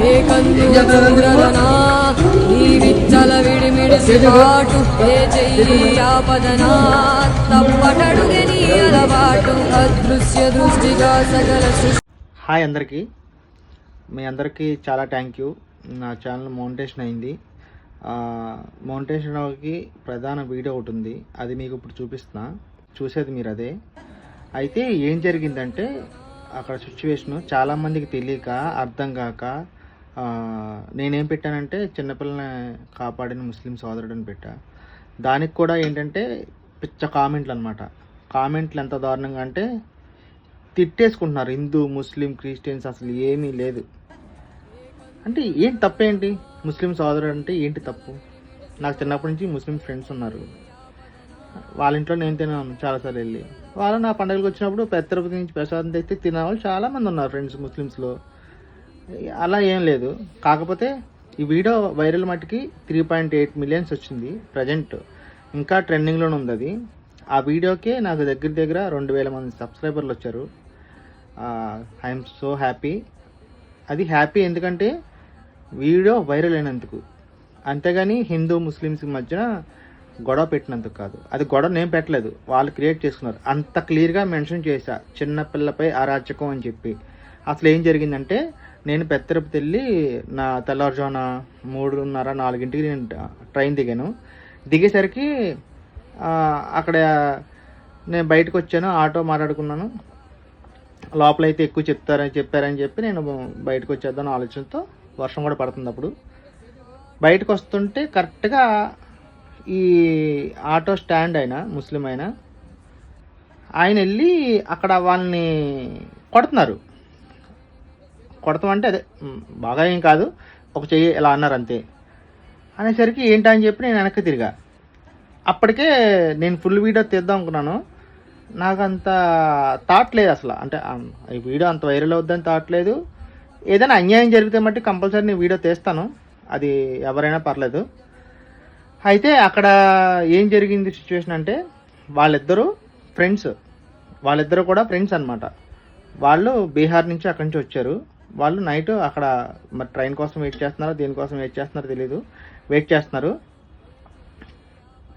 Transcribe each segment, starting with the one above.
నీ విచ్చల పాటు ఏ చెయ్యి ఆపదనా? తప్పటడుగే నీ అలవాటు అదృశ్య దృష్టిగా సకల సృష్టి. హాయ్ అందరికీ. మీ అందరికీ చాలా థ్యాంక్ యూ నా ఛానల్ మౌంటేషన్ అయింది. మౌంటేషన్కి ప్రధాన వీడియో ఒకటి ఉంది. అది మీకు ఇప్పుడు చూపిస్తున్నా. చూసేది మీరు అదే. అయితే ఏం జరిగిందంటే అక్కడ సిచ్యువేషను చాలామందికి తెలియక అర్థం కాక నేనేం పెట్టానంటే చిన్నపిల్లని కాపాడిన ముస్లిం సోదరుడు అని పెట్టా. దానికి కూడా ఏంటంటే పిచ్చ కామెంట్లు అనమాట కామెంట్లు ఎంత దారుణంగా అంటే తిట్టేసుకుంటున్నారు. హిందూ ముస్లిం క్రిస్టియన్స్ అసలు ఏమీ లేదు. అంటే ఏంటి తప్పేంటి? ముస్లిం సోదరుడు అంటే ఏంటి తప్పు? నాకు చిన్నప్పటి నుంచి ముస్లిం ఫ్రెండ్స్ ఉన్నారు. వాళ్ళ ఇంట్లో నేను తిన్నాను చాలాసార్లు వెళ్ళి. వాళ్ళు నా పండుగలకు వచ్చినప్పుడు పెద్ద తిరుపతి నుంచి ప్రసాదం తెస్తే తినే వాళ్ళు చాలామంది ఉన్నారు ఫ్రెండ్స్ ముస్లిమ్స్లో. అలా ఏం లేదు. కాకపోతే ఈ వీడియో వైరల్ మట్టుకి త్రీ పాయింట్ ఎయిట్ మిలియన్స్ వచ్చింది ప్రజెంట్. ఇంకా ట్రెండింగ్లోనే ఉంది అది. ఆ వీడియోకే నాకు దగ్గర దగ్గర రెండు వేల మంది సబ్స్క్రైబర్లు వచ్చారు. ఐఎమ్ సో హ్యాపీ అది హ్యాపీ ఎందుకంటే వీడియో వైరల్ అయినందుకు. అంతేగాని హిందూ ముస్లిమ్స్ మధ్యన గొడవ పెట్టినందుకు కాదు. అది గొడవ నేను పెట్టలేదు. వాళ్ళు క్రియేట్ చేసుకున్నారు. అంత క్లియర్గా మెన్షన్ చేశా. చిన్న పిల్లపై అరాచకం అని చెప్పి. అసలు ఏం జరిగిందంటే నేను పెద్ద తిరుపతి వెళ్ళి నా తెల్లవారుజామున మూడున్నర నాలుగింటికి నేను ట్రైన్ దిగాను. దిగేసరికి అక్కడ నేను బయటకు వచ్చాను ఆటో మాట్లాడుకున్నాను. లోపల అయితే ఎక్కువ చెప్తారని చెప్పారని చెప్పి నేను బయటకు వచ్చేద్దాం ఆలోచనతో వర్షం కూడా పడుతుంది అప్పుడు. బయటకు వస్తుంటే కరెక్ట్గా ఈ ఆటో స్టాండ్ అయినా ముస్లిం అయినా ఆయన వెళ్ళి అక్కడ వాళ్ళని కొడుతున్నారు. కొడతాం అంటే అదే బాగా ఏం కాదు. ఒక చెయ్యి ఇలా అన్నారు అంతే. అనేసరికి ఏంటని అని చెప్పి నేను వెనక్కి తిరిగా. అప్పటికే నేను ఫుల్ వీడియో తీద్దాం అనుకున్నాను. నాకు అంత థాట్ లేదు అసలు. అంటే ఈ వీడియో అంత వైరల్ అవుద్దని థాట్ లేదు. ఏదైనా అన్యాయం జరిగితే మట్టి కంపల్సరీ నేను వీడియో తీస్తాను. అది ఎవరైనా పర్లేదు. అయితే అక్కడ ఏం జరిగింది సిచ్యువేషన్ అంటే వాళ్ళిద్దరూ ఫ్రెండ్స్ వాళ్ళిద్దరూ కూడా ఫ్రెండ్స్ అనమాట వాళ్ళు బీహార్ నుంచి అక్కడి నుంచి వచ్చారు. వాళ్ళు నైట్ అక్కడ మరి ట్రైన్ కోసం వెయిట్ చేస్తున్నారో దేనికోసం వెయిట్ చేస్తున్నారో తెలియదు వెయిట్ చేస్తున్నారు.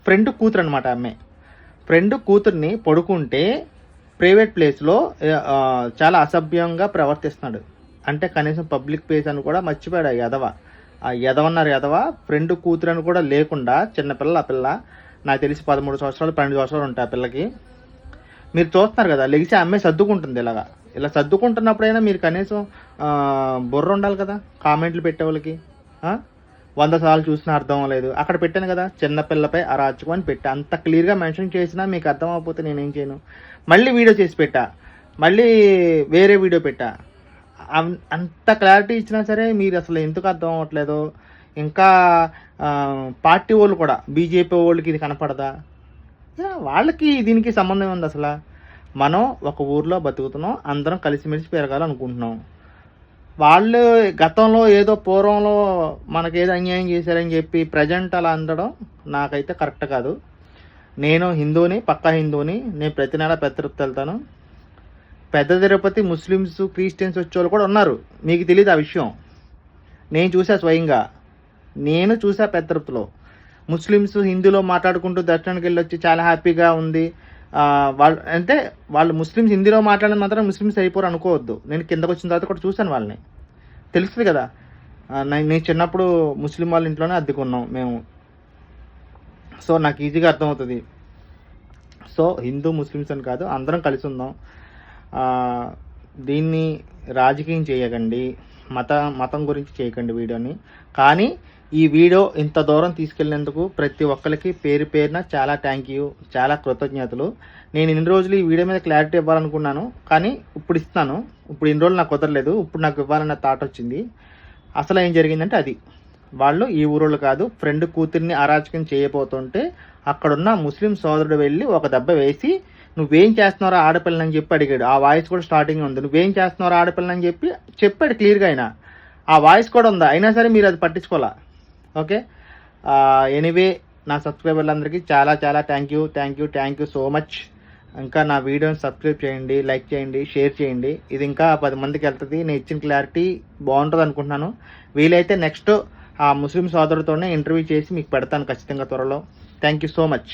ఫ్రెండ్ కూతురు అనమాట అమ్మాయి ఫ్రెండ్ కూతుర్ని పడుకుంటే ప్రైవేట్ ప్లేస్లో చాలా అసభ్యంగా ప్రవర్తిస్తున్నాడు. అంటే కనీసం పబ్లిక్ ప్లేస్ అని కూడా మర్చిపోయాడు ఆ యదవ. ఆ యదవన్నారు యదవ ఫ్రెండ్ కూతురు అని కూడా లేకుండా చిన్నపిల్ల ఆ పిల్ల నాకు తెలిసి పదమూడు సంవత్సరాలు పన్నెండు సంవత్సరాలు ఉంటాయి ఆ పిల్లకి. మీరు చూస్తున్నారు కదా లెగిసి అమ్మాయి సర్దుకుంటుంది ఇలాగా. ఇలా సర్దుకుంటున్నప్పుడైనా మీరు కనీసం బుర్ర ఉండాలి కదా కామెంట్లు పెట్టే వాళ్ళకి. వంద సార్లు చూసినా అర్థం అవ్వలేదు. అక్కడ పెట్టాను కదా చిన్నపిల్లపై అరాచకం అని పెట్టా. అంత క్లియర్గా మెన్షన్ చేసినా మీకు అర్థం అవ్వకపోతే నేనేం చేయను. మళ్ళీ వీడియో చేసి పెట్టా. మళ్ళీ వేరే వీడియో పెట్టా. అంత క్లారిటీ ఇచ్చినా సరే మీరు అసలు ఎందుకు అర్థం అవ్వట్లేదు. ఇంకా పార్టీ వాళ్ళు కూడా బీజేపీ వాళ్ళకి ఇది కనపడదా? వాళ్ళకి దీనికి సంబంధం ఉంది అసలు? మనం ఒక ఊర్లో బతుకుతున్నాం అందరం కలిసిమెలిసి పెరగాలనుకుంటున్నాం. వాళ్ళు గతంలో ఏదో పూర్వంలో మనకి ఏదో అన్యాయం చేశారని చెప్పి ప్రజెంట్ అలా అందడం నాకైతే కరెక్ట్ కాదు. నేను హిందూని పక్కా హిందూని నేను ప్రతి నెల పెద్ద తిరుపతి వెళ్తాను. పెద్ద తిరుపతి ముస్లిమ్స్ క్రిస్టియన్స్ వచ్చేవాళ్ళు కూడా ఉన్నారు. మీకు తెలియదు ఆ విషయం. నేను చూసా స్వయంగా. నేను చూసా పెద్ద తిరుపతిలో. ముస్లిమ్స్ హిందీలో మాట్లాడుకుంటూ దర్శనానికి వెళ్ళి వచ్చి చాలా హ్యాపీగా ఉంది. వాళ్ళు అంటే వాళ్ళు ముస్లిమ్స్ హిందీలో మాట్లాడిన మాత్రం ముస్లిమ్స్ అయిపోరు అనుకోవద్దు. నేను కిందకు వచ్చిన తర్వాత కూడా చూశాను వాళ్ళని. తెలుస్తుంది కదా. నేను చిన్నప్పుడు ముస్లిం వాళ్ళ ఇంట్లోనే అద్దెకున్నాం మేము. సో నాకు ఈజీగా అర్థమవుతుంది. సో హిందూ ముస్లిమ్స్ అని కాదు అందరం కలిసి ఉందాం దీన్ని రాజకీయం చేయకండి మత మతం గురించి చేయకండి వీడియోని. కానీ ఈ వీడియో ఇంత దూరం తీసుకెళ్ళినందుకు ప్రతి ఒక్కరికి పేరు పేరున చాలా థ్యాంక్ యూ చాలా కృతజ్ఞతలు. నేను ఇన్ని రోజులు ఈ వీడియో మీద క్లారిటీ ఇవ్వాలనుకున్నాను కానీ ఇప్పుడు ఇస్తాను ఇప్పుడు ఇన్ని రోజులు నాకు కుదరలేదు ఇప్పుడు నాకు ఇవ్వాలన్న థాట్ వచ్చింది. అసలు ఏం జరిగిందంటే అది. వాళ్ళు ఈ ఊరోళ్ళు కాదు ఫ్రెండ్ కూతుర్ని అరాచకం చేయబోతుంటే అక్కడున్న ముస్లిం సోదరుడు వెళ్ళి ఒక దెబ్బ వేసి నువ్వేం చేస్తున్నారో ఆడపిల్లని చెప్పి అడిగాడు. ఆ వాయిస్ కూడా స్టార్టింగ్ ఉంది. నువ్వేం చేస్తున్నారో ఆడపిల్లని చెప్పి చెప్పాడు క్లియర్గా అయినా ఆ వాయిస్ కూడా ఉందా? అయినా సరే మీరు అది పట్టించుకోవాలా? ఓకే? ఎనీవే నా సబ్స్క్రైబర్లందరికీ చాలా చాలా thank you thank you thank you so much ఇంకా నా వీడియోని సబ్స్క్రైబ్ చేయండి లైక్ చేయండి షేర్ చేయండి. ఇది ఇంకా పది మందికి వెళ్తుంది. నేను ఇచ్చిన క్లారిటీ బాగుంటుంది అనుకుంటున్నాను. వీలైతే నెక్స్ట్ ఆ ముస్లిం సోదరుతోనే ఇంటర్వ్యూ చేసి మీకు పెడతాను ఖచ్చితంగా త్వరలో. Thank you so much